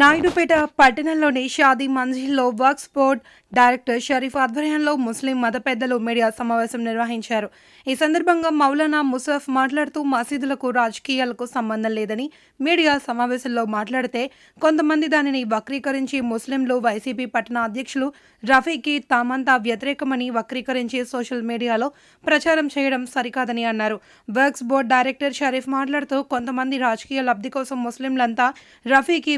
నాయుడుపేట పట్టణంలోని షాదీ మంజిల్లో works board director Sharif ఆధ్వర్యంలో ముస్లిం మత పెద్దలు మీడియా సమావేశం నిర్వహించారు. ఈ సందర్భంగా మౌలానా ముసఫ్ మాట్లాడుతూ మసీదులకు రాజకీయాలకు సంబంధం లేదని మీడియా సమావేశంలో మాట్లాడితే కొంతమంది దానిని వక్రీకరించి ముస్లింలు వైసీపీ పట్టణ అధ్యక్షులు రఫీకి తామంతా వ్యతిరేకమని వక్రీకరించి సోషల్ మీడియాలో ప్రచారం చేయడం సరికాదని అన్నారు. వర్క్స్ బోర్డ్ డైరెక్టర్ షరీఫ్ మాట్లాడుతూ కొంతమంది రాజకీయ లబ్ధి కోసం ముస్లింలంతా రఫీకి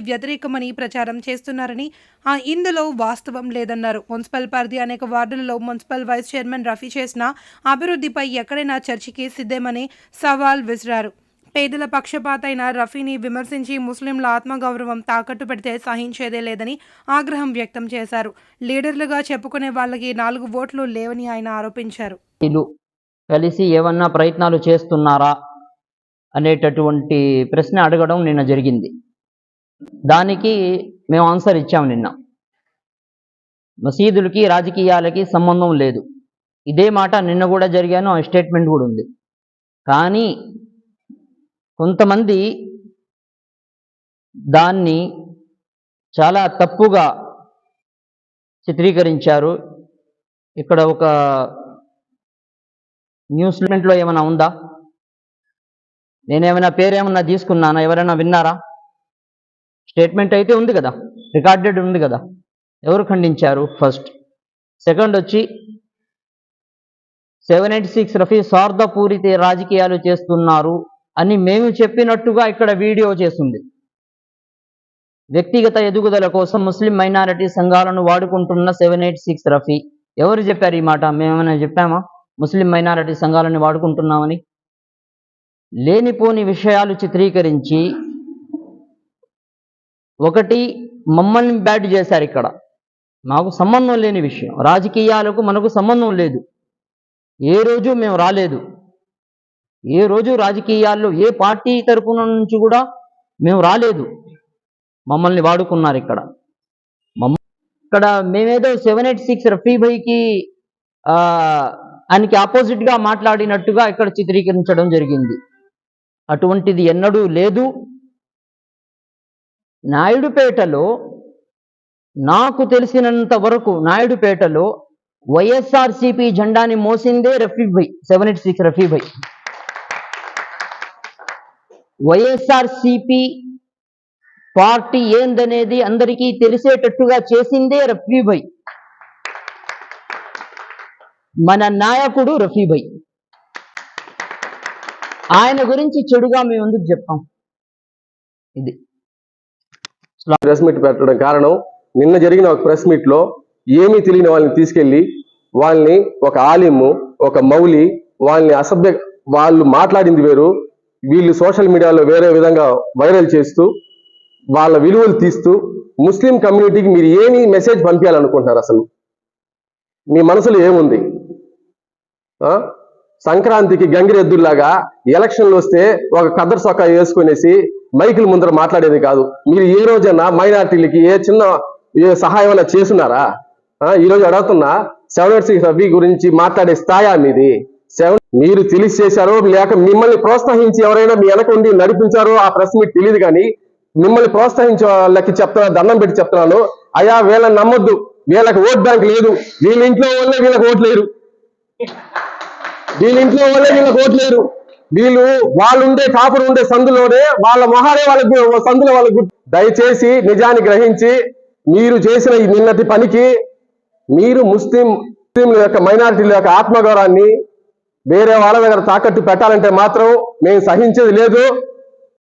వ్యతిరేకమని ప్రచారం చేస్తున్నారని ఆ ఇందులో వాస్తవం లేదన్నారు. మున్సిపల్ పరిధి అనేక వార్డులలో మున్సిపల్ వైస్ చైర్మన్ రఫీ చేసిన అభివృద్ధిపై ఎక్కడైనా చర్చకి సిద్ధమని సవాల్ విసిరారు. పేదల పక్షపాత అయిన రఫీని విమర్శించి ముస్లింల ఆత్మగౌరవం తాకట్టు పెడితే సహించేదే లేదని ఆగ్రహం వ్యక్తం చేశారు. లీడర్లుగా చెప్పుకునే వాళ్ళకి నాలుగు ఓట్లు లేవని ఆయన ఆరోపించారు. కలిసి ఏమన్నా ప్రయత్నాలు చేస్తున్నారా అనేటటువంటి ప్రశ్న అడగడం నిన్న జరిగింది. దానికి మేము ఆన్సర్ ఇచ్చాము నిన్న. మసీదులకి రాజకీయాలకి సంబంధం లేదు. ఇదే మాట నిన్న కూడా జరిగాను ఆ స్టేట్మెంట్ కూడా ఉంది. కానీ కొంతమంది దాన్ని చాలా తప్పుగా చిత్రీకరించారు. ఇక్కడ ఒక న్యూస్మెంట్లో ఏమైనా ఉందా? నేనేమైనా పేరేమన్నా తీసుకున్నానా? ఎవరైనా విన్నారా? స్టేట్మెంట్ అయితే ఉంది కదా. రికార్డెడ్ ఉంది కదా. ఎవరు ఖండించారు? ఫస్ట్. సెకండ్ వచ్చి సెవెన్ ఎయిట్ సిక్స్ రఫీ స్వార్థపూరిత రాజకీయాలు చేస్తున్నారు అని మేము చెప్పినట్టుగా ఇక్కడ వీడియో చేస్తుంది వ్యక్తిగత ఎదుగుదల కోసం ముస్లిం మైనారిటీ సంఘాలను వాడుకుంటున్న సెవెన్ ఎయిట్ సిక్స్ రఫీ. ఎవరు చెప్పారు ఈ మాట? మేమేమైనా చెప్పామా? ముస్లిం మైనారిటీ సంఘాలను వాడుకుంటున్నామని? లేనిపోని విషయాలు చిత్రీకరించి ఒకటి మమ్మల్ని బ్యాట్ చేశారు ఇక్కడ. మాకు సంబంధం లేని విషయం. రాజకీయాలకు మనకు సంబంధం లేదు. ఏ రోజు మేము రాలేదు. ఏ రోజు రాజకీయాల్లో ఏ పార్టీ తరపున నుంచి కూడా మేము రాలేదు. మమ్మల్ని వాడుకున్నారు ఇక్కడ. మమ్మ ఇక్కడ మేమేదో సెవెన్ ఎయిట్ సిక్స్ రఫీ భాయ్కి ఆయనకి ఆపోజిట్గా మాట్లాడినట్టుగా ఇక్కడ చిత్రీకరించడం జరిగింది. అటువంటిది ఎన్నడూ లేదు. నాయుడుపేటలో నాకు తెలిసినంత వరకు నాయుడుపేటలో వైఎస్ఆర్సిపి జెండాని మోసిందే Rafi seven eight six Rafi YSRCP party ఏందనేది అందరికీ తెలిసేటట్టుగా చేసిందే రఫీ మన నాయకుడు రఫీ ఆయన గురించి చెడుగా మేము ఎందుకు చెప్పాం? ఇది. ప్రెస్ మీట్ పెట్టడం కారణం నిన్న జరిగిన ఒక ప్రెస్ మీట్లో ఏమీ తెలియని వాళ్ళని తీసుకెళ్ళి వాళ్ళని ఒక ఆలిము ఒక మౌలి వాళ్ళని అసభ్య వాళ్ళు మాట్లాడింది వేరు. వీళ్ళు సోషల్ మీడియాలో వేరే విధంగా వైరల్ చేస్తూ వాళ్ళ విలువలు తీస్తూ ముస్లిం కమ్యూనిటీకి మీరు ఏమి మెసేజ్ పంపించాలనుకుంటున్నారు అసలు? మీ మనసులో ఏముంది? ఆ? సంక్రాంతికి గంగిరెద్దుల్లాగా ఎలక్షన్లు వస్తే ఒక కదర్ సొక్క వేసుకునేసి మైకుల ముందర మాట్లాడేది కాదు. మీరు ఏ రోజైనా మైనార్టీలకి ఏ చిన్న సహాయం అయినా చేస్తున్నారా? ఆ, ఈ రోజు అడుగుతున్నా సెవెన్ ఎయిట్ సిక్స్ రవి గురించి మాట్లాడే స్థాయా మీది. సెవెన్ మీరు తెలిసి చేశారో లేక మిమ్మల్ని ప్రోత్సహించి ఎవరైనా మీ వెనక ఉండి నడిపించారో ఆ ప్రశ్న మీకు తెలియదు కానీ మిమ్మల్ని ప్రోత్సహించే వాళ్ళకి చెప్తున్నా దండం పెట్టి చెప్తున్నాను. అయ్యా వీళ్ళని నమ్మొద్దు. వీళ్ళకి ఓట్ బ్యాంక్ లేదు. వీళ్ళ ఇంట్లో వాళ్ళే వీళ్ళకి ఓట్ లేరు. వీళ్ళ ఇంట్లో వాళ్ళే వీళ్ళకి ఓట్లేరు వీళ్ళు వాళ్ళు ఉండే కాపురు ఉండే సందులోనే వాళ్ళ మొహాలే వాళ్ళకి సందులో వాళ్ళకు దయచేసి నిజాన్ని గ్రహించి మీరు చేసిన ఈ నిన్నటి పనికి మీరు ముస్లిం ముస్లింల యొక్క మైనారిటీల యొక్క ఆత్మగౌరవాన్ని వేరే వాళ్ళ దగ్గర తాకట్టు పెట్టాలంటే మాత్రం మేము సహించేది లేదు.